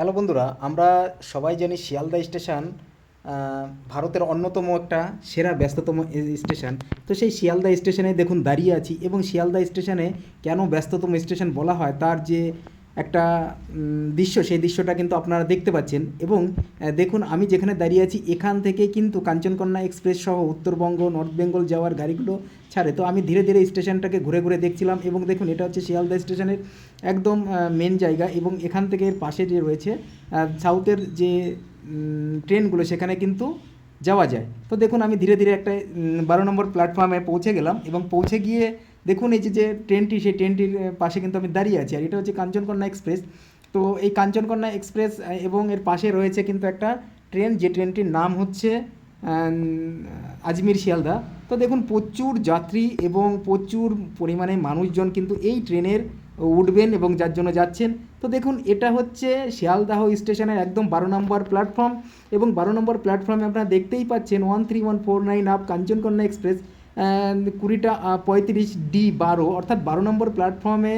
Hello বন্ধুরা, আমরা সবাই জানি শিয়ালদা স্টেশন ভারতের অন্যতম একটা সেরা, ব্যস্ততম স্টেশন। তো সেই শিয়ালদা স্টেশনে দেখুন দাঁড়িয়ে আছি এবং শিয়ালদা স্টেশনে কেন ব্যস্ততম স্টেশন বলা হয়, তার যে একটা দৃশ্য, সেই দৃশ্যটা কিন্তু আপনারা দেখতে পাচ্ছেন। এবং দেখুন, আমি যেখানে দাঁড়িয়ে আছি, এখান থেকে কিন্তু কাঞ্চনকন্যা এক্সপ্রেস সহ উত্তরবঙ্গ, নর্থ বেঙ্গল যাওয়ার গাড়িগুলো ছাড়ে। তো আমি ধীরে ধীরে স্টেশনটাকে ঘুরে ঘুরে দেখছিলাম এবং দেখুন, এটা হচ্ছে শিয়ালদা স্টেশনের একদম মেন জায়গা এবং এখান থেকে এর পাশে যে রয়েছে সাউথের যে ট্রেনগুলো, সেখানে কিন্তু যাওয়া যায়। তো দেখুন, আমি ধীরে ধীরে একটা বারো নম্বর প্ল্যাটফর্মে পৌঁছে গেলাম এবং পৌঁছে গিয়ে দেখুন এই যে ট্রেনটি সেই ট্রেনটির পাশে কিন্তু আমি দাঁড়িয়ে আছি। আর এটা হচ্ছে কাঞ্চনকন্যা এক্সপ্রেস। তো এই কাঞ্চনকন্যা এক্সপ্রেস এবং এর পাশে রয়েছে কিন্তু একটা ট্রেন। যে ট্রেনটির নাম হচ্ছে আজমির শিয়ালদা। তো দেখুন, প্রচুর যাত্রী এবং প্রচুর পরিমাণে মানুষজন কিন্তু এই ট্রেনের উঠবেন এবং যার জন্য যাচ্ছেন। তো দেখুন, এটা হচ্ছে শিয়ালদাহ স্টেশনের একদম বারো নম্বর প্ল্যাটফর্ম। এবং বারো নম্বর প্ল্যাটফর্মে আপনারা দেখতেই পাচ্ছেন one three one four nine up Kanchankanya express. কুড়িটা পঁয়ত্রিশ ডি বারো, অর্থাৎ বারো নম্বর প্ল্যাটফর্মে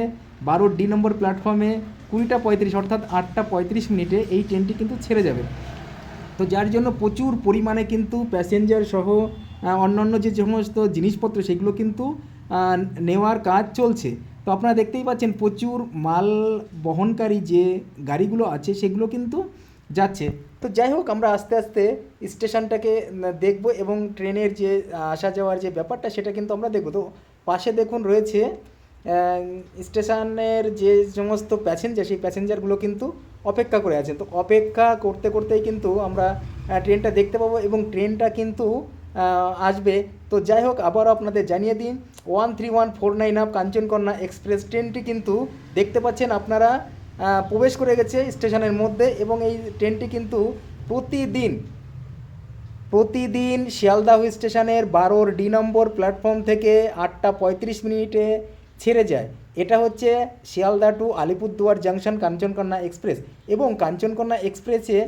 বারো ডি নম্বর প্ল্যাটফর্মে কুড়িটা, পঁয়ত্রিশ, অর্থাৎ আটটা, পঁয়ত্রিশ মিনিটে এই ট্রেনটি কিন্তু ছেড়ে যাবে। তো যার জন্য প্রচুর পরিমাণে কিন্তু প্যাসেঞ্জার সহ অন্যান্য যে সমস্ত জিনিসপত্র, সেগুলো কিন্তু নেওয়ার কাজ চলছে। তো আপনারা দেখতেই পাচ্ছেন প্রচুর মাল বহনকারী যে গাড়িগুলো আছে, সেগুলো কিন্তু যাচ্ছে। তো যাই হোক, আমরা আস্তে আস্তে স্টেশনটাকে দেখব এবং ট্রেনের যে আসা যাওয়ার যে ব্যাপারটা, সেটা কিন্তু আমরা দেখব। তো পাশে দেখুন রয়েছে স্টেশনের যে সমস্ত প্যাসেঞ্জার, সেই প্যাসেঞ্জারগুলো কিন্তু অপেক্ষা করে আছেন। তো অপেক্ষা করতে করতেই কিন্তু আমরা ট্রেনটা দেখতে পাবো এবং ট্রেনটা কিন্তু আসবে। তো যাই হোক, আবারও আপনাদের জানিয়ে দিন one three one four nine up Kanchankanya express ট্রেনটি কিন্তু দেখতে পাচ্ছেন আপনারা। প্রবেশ করে গেছে স্টেশনের মধ্যে এবং এই ট্রেনটি কিন্তু প্রতিদিন প্রতিদিন শিয়ালদাহ স্টেশনের বারোর ডি নম্বর প্ল্যাটফর্ম থেকে আটটা পঁয়ত্রিশ মিনিটে ছেড়ে যায়। এটা হচ্ছে Sealdah to Alipurduar junction Kanchankanya express এবং কাঞ্চনকন্যা এক্সপ্রেসে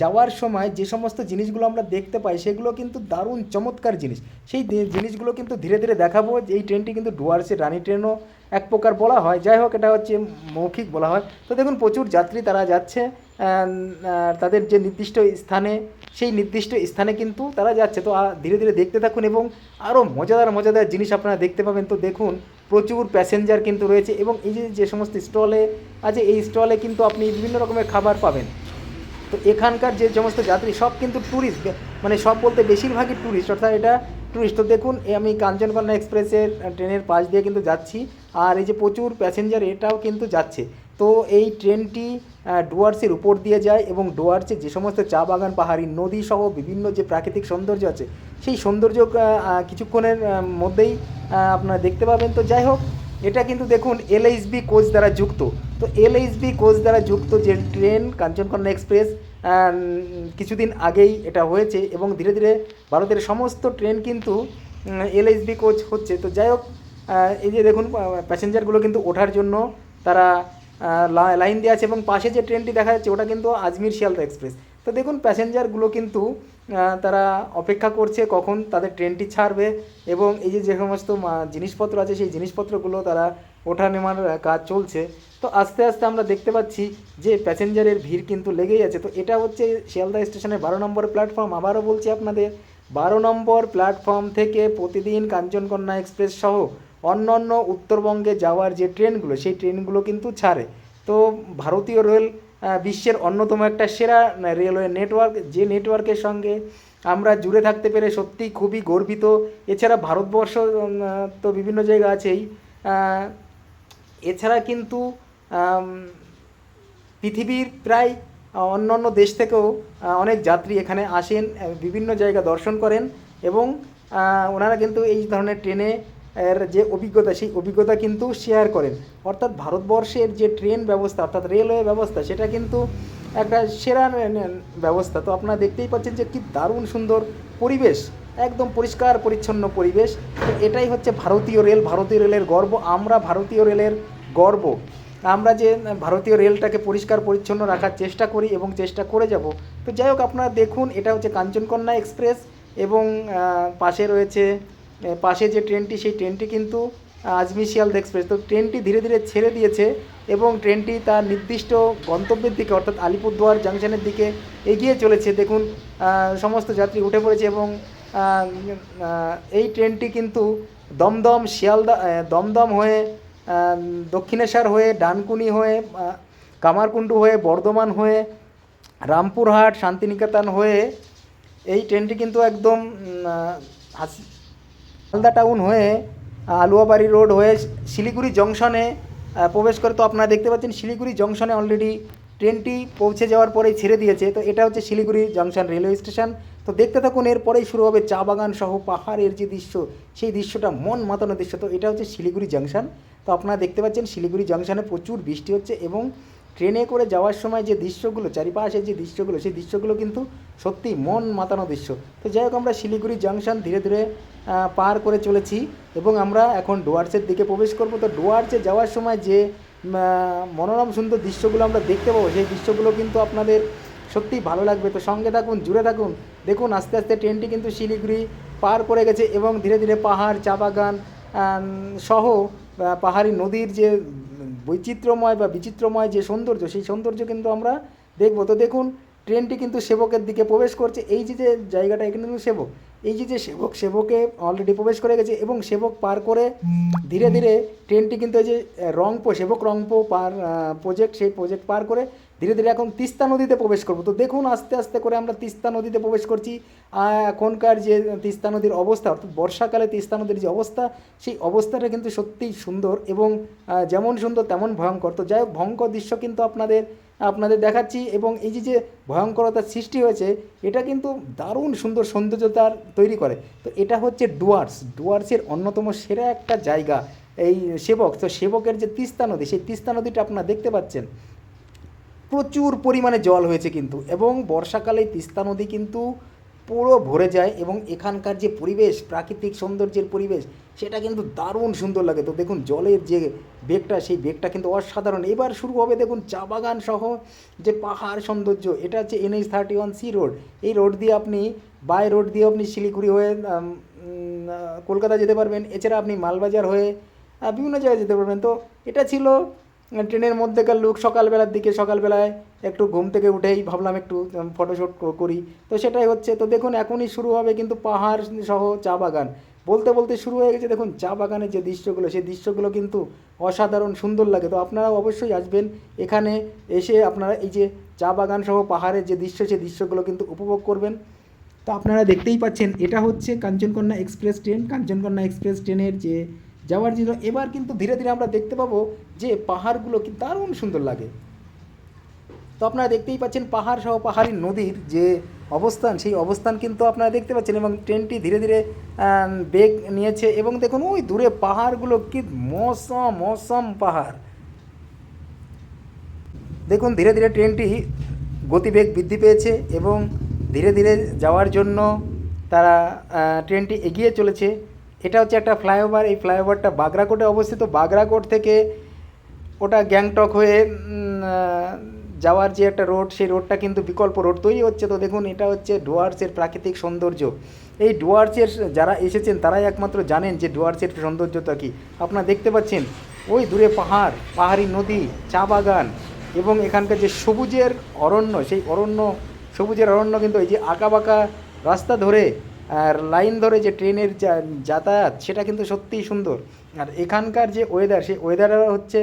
যাওয়ার সময় যে সমস্ত জিনিসগুলো আমরা দেখতে পাই সেগুলো কিন্তু দারুণ চমৎকার জিনিস। সেই জিনিসগুলো কিন্তু ধীরে ধীরে দেখাবো এই ট্রেনটি কিন্তু ডুয়ার্সের রানি ট্রেনও এক প্রকার বলা হয়। যাই হোক, এটা হচ্ছে মৌখিক বলা হয়। তো দেখুন, প্রচুর যাত্রী তারা যাচ্ছে। তাদের যে নির্দিষ্ট স্থানে, সেই নির্দিষ্ট স্থানে কিন্তু তারা যাচ্ছে। তো ধীরে ধীরে দেখতে থাকুন এবং আরও মজাদার মজাদার জিনিস আপনারা দেখতে পাবেন। তো দেখুন, প্রচুর প্যাসেঞ্জার কিন্তু রয়েছে এবং এই যে সমস্ত স্টলে আছে, এই স্টলে কিন্তু আপনি বিভিন্ন রকমের খাবার পাবেন। তো এখানকার যে সমস্ত যাত্রী, সব কিন্তু ট্যুরিস্ট মানে সব বলতে বেশিরভাগই ট্যুরিস্ট অর্থাৎ এটা ট্যুরিস্ট তো দেখুন আমি কাঞ্চনকন্যা এক্সপ্রেসের ট্রেনের পাশ দিয়ে কিন্তু যাচ্ছি। আর এই যে প্রচুর প্যাসেঞ্জার এটাও কিন্তু যাচ্ছে। তো এই ট্রেনটি ডুয়ার্সের উপর দিয়ে যায় এবং ডুয়ার্সে যে সমস্ত চা বাগান, পাহাড়ি নদী সহ বিভিন্ন যে প্রাকৃতিক সৌন্দর্য আছে, সেই সৌন্দর্য কিছুক্ষণের মধ্যেই আপনারা দেখতে পাবেন। তো যাই হোক, এটা কিন্তু দেখুন এলএইচবি কোচ দ্বারা যুক্ত। তো এলএইচবি কোচ দ্বারা যুক্ত যে ট্রেন কাঞ্চনকন্যা এক্সপ্রেস কিছুদিন আগেই এটা হয়েছে এবং ধীরে ধীরে ভারতের সমস্ত ট্রেন কিন্তু এলএইচবি কোচ হচ্ছে। তো যাই হোক এই যে দেখুন প্যাসেঞ্জারগুলো কিন্তু ওঠার জন্য তারা লাইন দিয়ে আছে এবং পাশে যে ট্রেনটি দেখা যাচ্ছে ওটা কিন্তু আজমির শিয়ালদা এক্সপ্রেস তো দেখুন প্যাসেঞ্জারগুলো কিন্তু তারা অপেক্ষা করছে কখন তাদের ট্রেনটি ছাড়বে এবং এই যে যে সমস্ত জিনিসপত্র আছে সেই জিনিসপত্রগুলো তারা ওঠা আহ, কাজ চলছে। তো আস্তে আস্তে আমরা দেখতে পাচ্ছি যে প্যাসেঞ্জারের ভিড় কিন্তু লেগেই আছে। তো এটা হচ্ছে শিয়ালদা স্টেশনের বারো নম্বর প্ল্যাটফর্ম আবারও বলছি আপনাদের বারো নম্বর প্ল্যাটফর্ম থেকে প্রতিদিন কাঞ্চনকন্যা এক্সপ্রেস সহ অন্য অন্য উত্তরবঙ্গে যাওয়ার যে ট্রেনগুলো, সেই ট্রেনগুলো কিন্তু ছাড়ে। তো ভারতীয় রেল বিশ্বের অন্যতম একটা সেরা রেলওয়ে নেটওয়ার্ক, যে নেটওয়ার্কের সঙ্গে আমরা জুড়ে থাকতে পেরে সত্যিই খুবই গর্বিত। এছাড়া ভারতবর্ষ তো বিভিন্ন জায়গা আছেই। এছাড়া কিন্তু পৃথিবীর প্রায় অন্য অন্য দেশ থেকেও অনেক যাত্রী এখানে আসেন বিভিন্ন জায়গা দর্শন করেন এবং ওনারা কিন্তু এই ধরনের ট্রেনে এর যে অভিজ্ঞতা, সেই অভিজ্ঞতা কিন্তু শেয়ার করেন। অর্থাৎ ভারতবর্ষের যে ট্রেন ব্যবস্থা, অর্থাৎ রেলওয়ে ব্যবস্থা, সেটা কিন্তু একটা সেরা ব্যবস্থা। তো আপনারা দেখতেই পাচ্ছেন যে কি দারুণ সুন্দর পরিবেশ, একদম পরিষ্কার, পরিচ্ছন্ন পরিবেশ। তো এটাই হচ্ছে ভারতীয় রেল ভারতীয় রেলের গর্ব। আমরা ভারতীয় রেলের গর্ব। আমরা যে, ভারতীয় রেলটাকে পরিষ্কার, পরিচ্ছন্ন রাখার চেষ্টা করি এবং চেষ্টা করে যাব। তো যাই হোক, আপনারা দেখুন, এটা হচ্ছে কাঞ্চনকন্যা এক্সপ্রেস এবং পাশে রয়েছে পাশে যে ট্রেনটি, সেই ট্রেনটি কিন্তু আজমি শিয়ালদা এক্সপ্রেস। তো ট্রেনটি ধীরে ধীরে ছেড়ে দিয়েছে এবং ট্রেনটি তার নির্দিষ্ট গন্তব্যের দিকে, অর্থাৎ আলিপুরদুয়ার জাংশনের দিকে এগিয়ে চলেছে। দেখুন সমস্ত যাত্রী উঠে পড়েছে এবং এই ট্রেনটি কিন্তু দমদম, শিয়ালদা দমদম হয়ে দক্ষিণেশ্বর হয়ে, ডানকুনি হয়ে কামারকুণ্ডু হয়ে, বর্ধমান হয়ে, রামপুরহাট, শান্তিনিকেতন হয়ে, এই ট্রেনটি কিন্তু একদম হাস- মালদা টাউন হয়ে আলুয়াবাড়ি রোড হয়ে শিলিগুড়ি জংশনে প্রবেশ করে তো আপনারা দেখতে পাচ্ছেন শিলিগুড়ি জংশনে অলরেডি ট্রেনটি পৌঁছে যাওয়ার পরেই ছেড়ে দিয়েছে। তো এটা হচ্ছে শিলিগুড়ি জংশন রেলওয়ে স্টেশন তো দেখতে থাকুন এরপরেই শুরু হবে চা বাগান সহ পাহাড়ের যে দৃশ্য, সেই দৃশ্যটা মন মাতানো দৃশ্য। তো এটা হচ্ছে শিলিগুড়ি জংশন। তো আপনারা দেখতে পাচ্ছেন শিলিগুড়ি জংশনে প্রচুর বৃষ্টি হচ্ছে এবং ট্রেনে করে যাওয়ার সময় যে দৃশ্যগুলো চারিপাশের যে দৃশ্যগুলো, সেই দৃশ্যগুলো কিন্তু সত্যি মন মাতানো দৃশ্য। তো যাই হোক, আমরা শিলিগুড়ি জংশন ধীরে ধীরে পার করে চলেছি এবং আমরা এখন ডুয়ার্সের দিকে প্রবেশ করব। তো ডুয়ার্সে যাওয়ার সময় যে মনোরম সুন্দর দৃশ্যগুলো আমরা দেখতে পাবো, সেই দৃশ্যগুলো কিন্তু আপনাদের সত্যিই ভালো লাগবে। তো সঙ্গে থাকুন, জুড়ে থাকুন। দেখুন, আস্তে আস্তে ট্রেনটি কিন্তু শিলিগুড়ি পার করে গেছে এবং ধীরে ধীরে পাহাড়, চা বাগান সহ পাহাড়ি নদীর যে বৈচিত্র্যময় বা বিচিত্রময় যে সৌন্দর্য, সেই সৌন্দর্য কিন্তু আমরা দেখব। তো দেখুন, ট্রেনটি কিন্তু সেবকের দিকে প্রবেশ করছে। এই যে যে জায়গাটা এখানে কিন্তু সেবক, এই যে যে সেবক, সেবকে অলরেডি প্রবেশ করে গেছে এবং সেবক পার করে ধীরে ধীরে ট্রেনটি কিন্তু এই যে রংপো, সেবক রংপো পার প্রজেক্ট সেই প্রজেক্ট পার করে ধীরে ধীরে এখন তিস্তা নদীতে প্রবেশ করব। তো দেখুন, আস্তে আস্তে করে আমরা তিস্তা নদীতে প্রবেশ করছি। এখনকার যে তিস্তা নদীর অবস্থা, অর্থাৎ বর্ষাকালে তিস্তা নদীর যে অবস্থা, সেই অবস্থাটা কিন্তু সত্যিই সুন্দর এবং যেমন সুন্দর তেমন ভয়ঙ্কর। তো যাই হোক, ভয়ঙ্কর দৃশ্য কিন্তু আপনাদের আপনাদের দেখাচ্ছি এবং এই যে যে ভয়ঙ্করতার সৃষ্টি হয়েছে, এটা কিন্তু দারুণ সুন্দর সৌন্দর্যতার তৈরি করে। তো এটা হচ্ছে ডুয়ার্স। ডুয়ার্সের অন্যতম সেরা একটা জায়গা এই সেবক। তো সেবকের যে তিস্তা নদী, সেই তিস্তা নদীটা আপনারা দেখতে পাচ্ছেন। প্রচুর পরিমাণে জল হয়েছে কিন্তু এবং বর্ষাকালে তিস্তা নদী কিন্তু পুরো ভরে যায় এবং এখানকার যে পরিবেশ, প্রাকৃতিক সৌন্দর্যের পরিবেশ, সেটা কিন্তু দারুণ সুন্দর লাগে। তো দেখুন, জলের যে বেগটা, সেই বেগটা কিন্তু অসাধারণ। এবার শুরু হবে দেখুন, চা বাগান সহ যে পাহাড় সৌন্দর্য, এটা হচ্ছে NH thirty one C road এই রোড দিয়ে আপনি বাই রোড দিয়ে আপনি শিলিগুড়ি হয়ে কলকাতা যেতে পারবেন। এছাড়া আপনি মালবাজার হয়ে বিভিন্ন জায়গায় যেতে পারবেন। তো এটা ছিল ট্রেনের মধ্যেকার লোক সকালবেলার দিকে, সকালবেলায় একটু ঘুম থেকে উঠেই ভাবলাম একটু ফটোশ্যুট করি। তো সেটাই হচ্ছে, তো দেখুন এখনই শুরু হবে কিন্তু পাহাড় সহ চা বাগান। বলতে বলতে শুরু হয়ে গেছে, দেখুন চা বাগানের যে দৃশ্যগুলো, সেই দৃশ্যগুলো কিন্তু অসাধারণ সুন্দর লাগে। তো আপনারা অবশ্যই আসবেন এখানে এসে আপনারা এই যে চা বাগান সহ পাহাড়ের যে দৃশ্য, সেই দৃশ্যগুলো কিন্তু উপভোগ করবেন। তো আপনারা দেখতেই পাচ্ছেন, এটা হচ্ছে Kanchankanya express train. Kanchankanya express ট্রেনের যে যাওয়ার জন্য এবার কিন্তু ধীরে ধীরে আমরা দেখতে পাবো যে পাহাড়গুলো কি দারুণ সুন্দর লাগে। তো আপনারা দেখতেই পাচ্ছেন পাহাড় সহ পাহাড়ি নদীর যে অবস্থান, সেই অবস্থান কিন্তু আপনারা দেখতে পাচ্ছেন এবং ট্রেনটি ধীরে ধীরে বেগ নিয়েছে এবং দেখুন, ওই দূরে পাহাড়গুলো কি মৌসম মৌসম পাহাড়। দেখুন, ধীরে ধীরে ট্রেনটি গতিবেগ বৃদ্ধি পেয়েছে এবং ধীরে ধীরে যাওয়ার জন্য তারা ট্রেনটি এগিয়ে চলেছে। এটা হচ্ছে একটা ফ্লাইওভার এই ফ্লাইওভারটা বাগরাকোটে অবস্থিত। বাগরাকোট থেকে ওটা গ্যাংটক হয়ে যাওয়ার যে একটা রোড সেই রোডটা কিন্তু বিকল্প রোড তৈরি হচ্ছে। তো দেখুন, এটা হচ্ছে ডুয়ার্সের প্রাকৃতিক সৌন্দর্য। এই ডুয়ার্সের যারা এসেছেন, তারাই একমাত্র জানেন যে ডুয়ার্সের সৌন্দর্যটা কী। আপনারা দেখতে পাচ্ছেন, ওই দূরে পাহাড়, পাহাড়ি নদী, চা বাগান এবং এখানকার যে সবুজের অরণ্য, সেই অরণ্য, সবুজের অরণ্য কিন্তু এই যে আঁকা বাঁকা রাস্তা ধরে আর লাইন ধরে যে ট্রেনের যাতায়াত, সেটা কিন্তু সত্যিই সুন্দর। আর এখানকার যে ওয়েদার সেই ওয়েদার হচ্ছে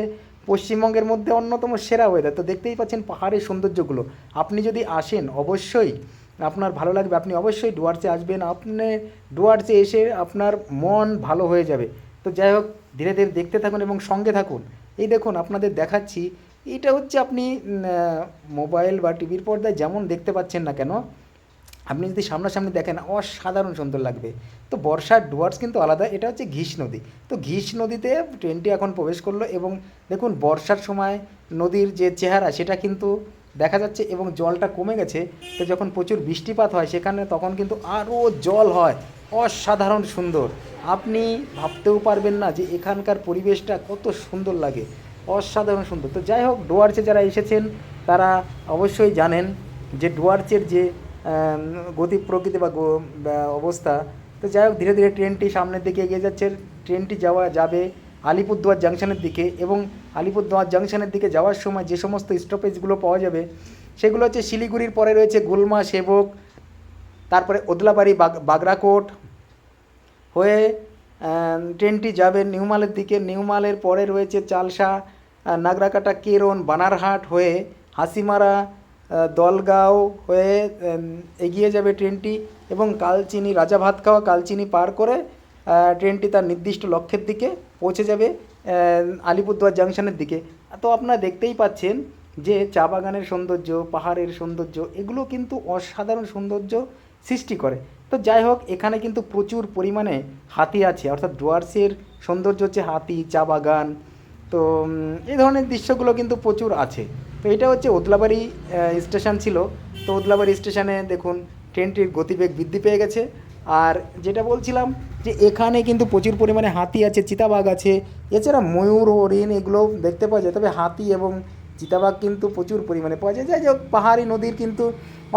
পশ্চিমবঙ্গের মধ্যে অন্যতম সেরা ওয়েদার তো দেখতেই পাচ্ছেন পাহাড়ের সৌন্দর্যগুলো। আপনি যদি আসেন, অবশ্যই আপনার ভালো লাগবে। আপনি অবশ্যই ডুয়ার্সে আসবেন। আপনি ডুয়ার্সে এসে আপনার মন ভালো হয়ে যাবে। তো যাই হোক, ধীরে ধীরে দেখতে থাকুন এবং সঙ্গে থাকুন। এই দেখুন, আপনাদের দেখাচ্ছি। এটা হচ্ছে আপনি মোবাইল বা টিভির পর্দায় যেমন দেখতে পাচ্ছেন না কেন আপনি যদি সামনাসামনি দেখেন, অসাধারণ সুন্দর লাগবে। তো বর্ষার ডুয়ার্স কিন্তু আলাদা, এটা হচ্ছে ঘিস নদী। তো ঘিস নদীতে ট্রেনটি এখন প্রবেশ করল এবং দেখুন, বর্ষার সময় নদীর যে চেহারা, সেটা কিন্তু দেখা যাচ্ছে এবং জলটা কমে গেছে। তো যখন প্রচুর বৃষ্টিপাত হয় সেখানে, তখন কিন্তু আরও জল হয়। অসাধারণ সুন্দর। আপনি ভাবতেও পারবেন না যে এখানকার পরিবেশটা কত সুন্দর লাগে। অসাধারণ সুন্দর। তো যাই হোক, ডুয়ার্সে যারা এসেছেন, তারা অবশ্যই জানেন যে ডুয়ার্সের যে গতি প্রকৃতি বা অবস্থা। তো যাই হোক, ধীরে ধীরে ট্রেনটি সামনের দিকে এগিয়ে যাচ্ছে। ট্রেনটি যাওয়া যাবে আলিপুরদুয়ার জাংশনের দিকে এবং আলিপুরদুয়ার জাংশনের দিকে যাওয়ার সময় যে সমস্ত স্টপেজগুলো পাওয়া যাবে, সেগুলো হচ্ছে শিলিগুড়ির পরে রয়েছে গুলমা সেবক, তারপরে ওদলাবাড়ি বাগ বাগরাকোট হয়ে ট্রেনটি যাবে নিউমালের দিকে। নিউমালের পরে রয়েছে চালসা নাগরাকাটা কেরন, বানারহাট হয়ে হাসিমারা দলগাঁও হয়ে এগিয়ে যাবে ট্রেনটি এবং কালচিনি রাজা ভাত খাওয়া কালচিনি পার করে ট্রেনটি তার নির্দিষ্ট লক্ষ্যের দিকে পৌঁছে যাবে আলিপুরদুয়ার জাংশনের দিকে। তো আপনারা দেখতেই পাচ্ছেন যে চা বাগানের সৌন্দর্য, পাহাড়ের সৌন্দর্য, এগুলো কিন্তু অসাধারণ সৌন্দর্য সৃষ্টি করে। তো যাই হোক, এখানে কিন্তু প্রচুর পরিমাণে হাতি আছে, অর্থাৎ ডুয়ার্সের সৌন্দর্য হচ্ছে হাতি, চা বাগান, তো এই ধরনের দৃশ্যগুলো কিন্তু প্রচুর আছে। তো এটা হচ্ছে ওদলাবাড়ি স্টেশন ছিল। তো ওদলাবাড়ি স্টেশনে দেখুন ট্রেনটির গতিবেগ বৃদ্ধি পেয়ে গেছে। আর যেটা বলছিলাম যে এখানে কিন্তু প্রচুর পরিমাণে হাতি আছে, চিতাবাঘ আছে। এছাড়া ময়ূর, হরিণ এগুলো দেখতে পাওয়া যায়। তবে হাতি এবং চিতাবাঘ কিন্তু প্রচুর পরিমাণে পাওয়া যায়। যাই হোক, পাহাড়ি নদীর কিন্তু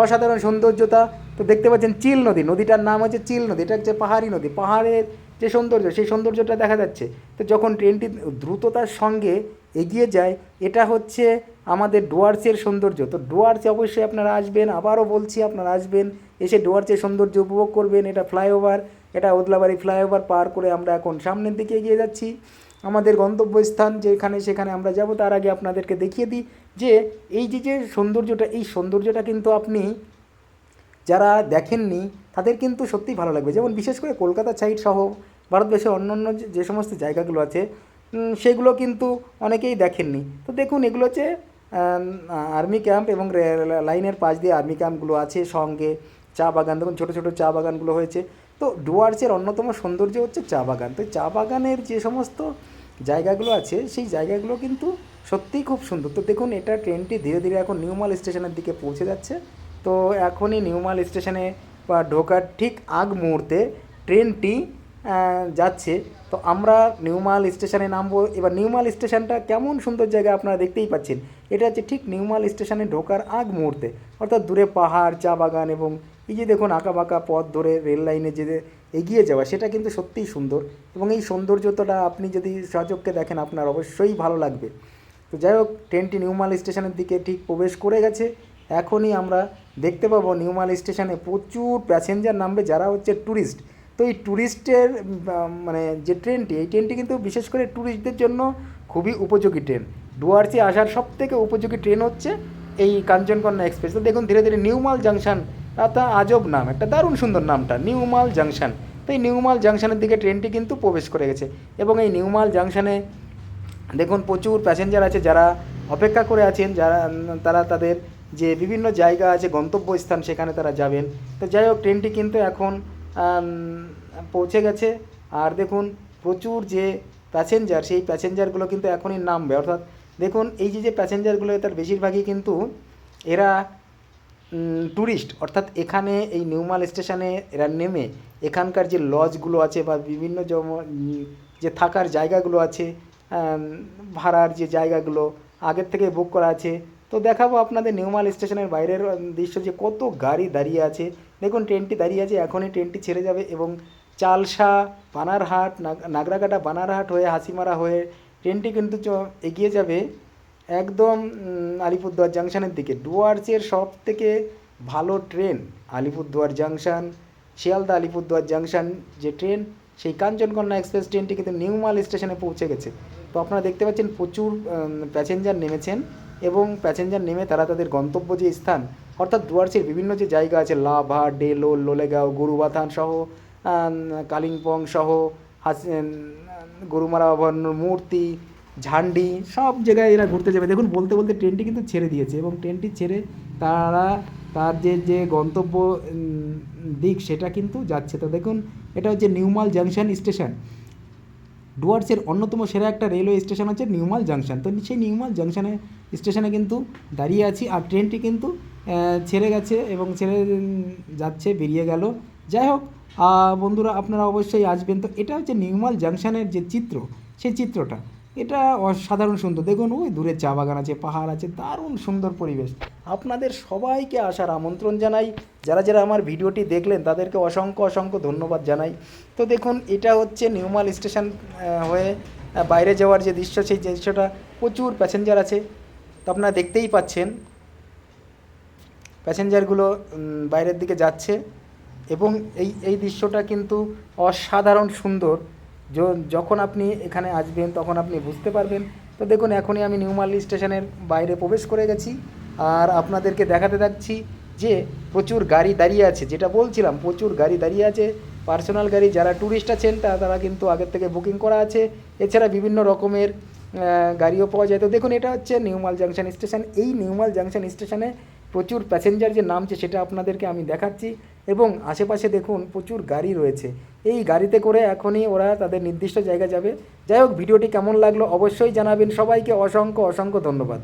অসাধারণ সৌন্দর্যতা। তো দেখতে পাচ্ছেন চিল নদী। নদীটার নাম হচ্ছে চিল নদী। এটা হচ্ছে পাহাড়ি নদী। পাহাড়ের যে সৌন্দর্য, সেই সৌন্দর্যটা দেখা যাচ্ছে। তো যখন ট্রেনটি দ্রুততার সঙ্গে এগিয়ে যায়, এটা হচ্ছে আমাদের ডুয়ার্সের সৌন্দর্য। তো ডুয়ার্সে অবশ্যই আপনারা আসবেন, আবারও বলছি আপনারা আসবেন, এসে ডুয়ার্সের সৌন্দর্য উপভোগ করবেন। এটা ফ্লাইওভার, এটা ওদলাবাড়ি ফ্লাইওভার পার করে আমরা এখন সামনের দিকে এগিয়ে যাচ্ছি। আমাদের গন্তব্যস্থান যেখানে সেখানে আমরা যাব, তার আগে আপনাদেরকে দেখিয়ে দিই যে এই যে যে সৌন্দর্যটা, এই সৌন্দর্যটা কিন্তু আপনি যারা দেখেননি, তাদের কিন্তু সত্যিই ভালো লাগবে। যেমন বিশেষ করে কলকাতা সাইড সহ ভারতবর্ষের অন্যান্য যে- যে সমস্ত জায়গাগুলো আছে সেগুলো কিন্তু অনেকেই দেখেননি। তো দেখুন, এগুলো হচ্ছে আর্মি ক্যাম্প এবং লাইনের পাশ দিয়ে আর্মি ক্যাম্পগুলো আছে সঙ্গে, চা বাগান। দেখুন, ছোটো ছোটো চা বাগানগুলো হয়েছে। তো ডুয়ার্সের অন্যতম সৌন্দর্য হচ্ছে চা বাগান। তো চা বাগানের যে সমস্ত জায়গাগুলো আছে, সেই জায়গাগুলো কিন্তু সত্যিই খুব সুন্দর। তো দেখুন, এটা ট্রেনটি ধীরে ধীরে এখন নিউমাল স্টেশনের দিকে পৌঁছে যাচ্ছে। তো এখনই নিউমাল স্টেশনে বা ঢোকার ঠিক আগ মুহূর্তে ট্রেনটি যাচ্ছে। তো আমরা নিউমাল স্টেশনে নামবো। এবার নিউমাল স্টেশনটা কেমন সুন্দর জায়গা আপনারা দেখতেই পাচ্ছেন। এটা হচ্ছে ঠিক নিউমাল স্টেশনে ঢোকার আগ মুহূর্তে। অর্থাৎ দূরে পাহাড়, চা বাগান এবং এই যে দেখুন আঁকা বাঁকা পথ ধরে রেল লাইনে যে এগিয়ে যাওয়া, সেটা কিন্তু সত্যিই সুন্দর। এবং এই সৌন্দর্যতাটা আপনি যদি সচক্ষে দেখেন, আপনার অবশ্যই ভালো লাগবে। তো যাই হোক, ট্রেনটি নিউমাল স্টেশনের দিকে ঠিক প্রবেশ করে গেছে। এখনই আমরা দেখতে পাবো নিউমাল স্টেশনে প্রচুর প্যাসেঞ্জার নামবে, যারা হচ্ছে ট্যুরিস্ট তো এই ট্যুরিস্টের মানে যে ট্রেনটি, এই ট্রেনটি কিন্তু বিশেষ করে ট্যুরিস্টদের জন্য খুবই উপযোগী ট্রেন। ডুয়ার্সে আসার সব থেকে উপযোগী ট্রেন হচ্ছে এই কাঞ্চনকন্যা এক্সপ্রেস। তো দেখুন, ধীরে ধীরে নিউমাল জাংশন, তা আজব নাম, একটা দারুণ সুন্দর নামটা, নিউমাল জাংশন। তো এই নিউমাল জাংশনের দিকে ট্রেনটি কিন্তু প্রবেশ করে গেছে এবং এই নিউমাল জাংশনে দেখুন, প্রচুর প্যাসেঞ্জার আছে যারা অপেক্ষা করে আছেন, যারা তারা তাদের যে বিভিন্ন জায়গা আছে, গন্তব্যস্থান সেখানে তারা যাবেন। তো যাই হোক, ট্রেনটি কিন্তু এখন পৌঁছে গেছে। আর দেখুন, প্রচুর যে প্যাসেঞ্জার সেই প্যাসেঞ্জারগুলো কিন্তু এখনই নামবে। অর্থাৎ দেখুন, এই যে যে প্যাসেঞ্জারগুলো তার বেশিরভাগই কিন্তু এরা ট্যুরিস্ট অর্থাৎ এখানে এই নিউমাল স্টেশনে এরা নেমে এখানকার যে লজগুলো আছে বা বিভিন্ন যে থাকার জায়গাগুলো আছে ভাড়ার যে জায়গাগুলো, আগের থেকে বুক করা আছে। তো দেখাবো আপনাদের নিউমাল স্টেশনের বাইরের দৃশ্য যে কত গাড়ি দাঁড়িয়ে আছে। দেখুন, ট্রেনটি দাঁড়িয়ে আছে, এখনই ট্রেনটি ছেড়ে যাবে এবং চালসা বানারহাট, নাগ- নাগরাকাটা বানারহাট হয়ে, হাসিমারা হয়ে ট্রেনটি কিন্তু এগিয়ে যাবে একদম আলিপুরদুয়ার জাংশনের দিকে। ডুয়ার্সের সব থেকে ভালো train Alipurduar junction, Sealdah Alipurduar junction যে ট্রেন, সেই কাঞ্চনকন্যা এক্সপ্রেস ট্রেনটি কিন্তু নিউমাল স্টেশনে পৌঁছে গেছে। তো আপনারা দেখতে পাচ্ছেন প্রচুর প্যাসেঞ্জার নেমেছেন এবং প্যাসেঞ্জার নেমে তারা তাদের গন্তব্য যে স্থান অর্থাৎ ডুয়ার্সের বিভিন্ন যে জায়গা আছে, লাভা, ডেলো, লোলেগাঁও, গরুবাথান সহ কালিম্পং সহ হাসি গরুমারা ভবানীর মূর্তি, ঝান্ডি, সব জায়গায় এরা ঘুরতে যাবে। দেখুন, বলতে বলতে ট্রেনটি কিন্তু ছেড়ে দিয়েছে এবং ট্রেনটি ছেড়ে তারা, তার যে যে গন্তব্য দিক সেটা কিন্তু যাচ্ছে। তো দেখুন, এটা হচ্ছে নিউমাল জাংশন স্টেশন। ডুয়ার্সের অন্যতম সেরা একটা রেলওয়ে স্টেশন হচ্ছে নিউমাল জাংশন। তো সেই নিউমাল জাংশনে, স্টেশনে কিন্তু দাঁড়িয়ে আছি আর ট্রেনটি কিন্তু ছেড়ে গেছে এবং ছেড়ে যাচ্ছে, বেরিয়ে গেল। যাই হোক বন্ধুরা, আপনারা অবশ্যই আসবেন। তো এটা হচ্ছে নিউমাল জাংশনের যে চিত্র, সেই চিত্রটা। এটা অসাধারণ সুন্দর। দেখুন, ওই দূরে চা বাগান আছে, পাহাড় আছে, দারুণ সুন্দর পরিবেশ। আপনাদের সবাইকে আসার আমন্ত্রণ জানাই। যারা যারা আমার ভিডিওটি দেখলেন, তাদেরকে অসংখ্য অসংখ্য ধন্যবাদ জানাই। তো দেখুন, এটা হচ্ছে নিউমাল স্টেশন হয়ে বাইরে যাওয়ার যে দৃশ্য, সেই দৃশ্যটা প্রচুর প্যাসেঞ্জার আছে। তো আপনারা দেখতেই পাচ্ছেন, প্যাসেঞ্জারগুলো বাইরের দিকে যাচ্ছে। এবং এই এই দৃশ্যটা কিন্তু অসাধারণ সুন্দর। যখন আপনি এখানে আসবেন, তখন আপনি বুঝতে পারবেন। তো দেখুন, এখনই আমি নিউমাল্লি স্টেশনের বাইরে প্রবেশ করে গেছি। আর আপনাদেরকে দেখাতে থাকছি যে প্রচুর গাড়ি দাঁড়িয়ে আছে। যেটা বলছিলাম, প্রচুর গাড়ি দাঁড়িয়ে আছে। পার্সোনাল গাড়ি যারা ট্যুরিস্ট আছেন তারা কিন্তু আগের থেকে বুকিং করা আছে। এছাড়া বিভিন্ন রকমের গাড়িও পাওয়া যায়। তো দেখুন, এটা হচ্ছে নিউমাল জাংশন স্টেশন। এই নিউমাল জাংশন স্টেশনে প্রচুর প্যাসেঞ্জার যে নামছে, সেটা আপনাদেরকে আমি দেখাচ্ছি। এবং আশেপাশে দেখুন প্রচুর গাড়ি রয়েছে। এই গাড়িতে করে এখনই ওরা তাদের নির্দিষ্ট জায়গা যাবে। যাই হোক, ভিডিওটি কেমন লাগল অবশ্যই জানাবেন। সবাইকে অসংখ্য অসংখ্য ধন্যবাদ।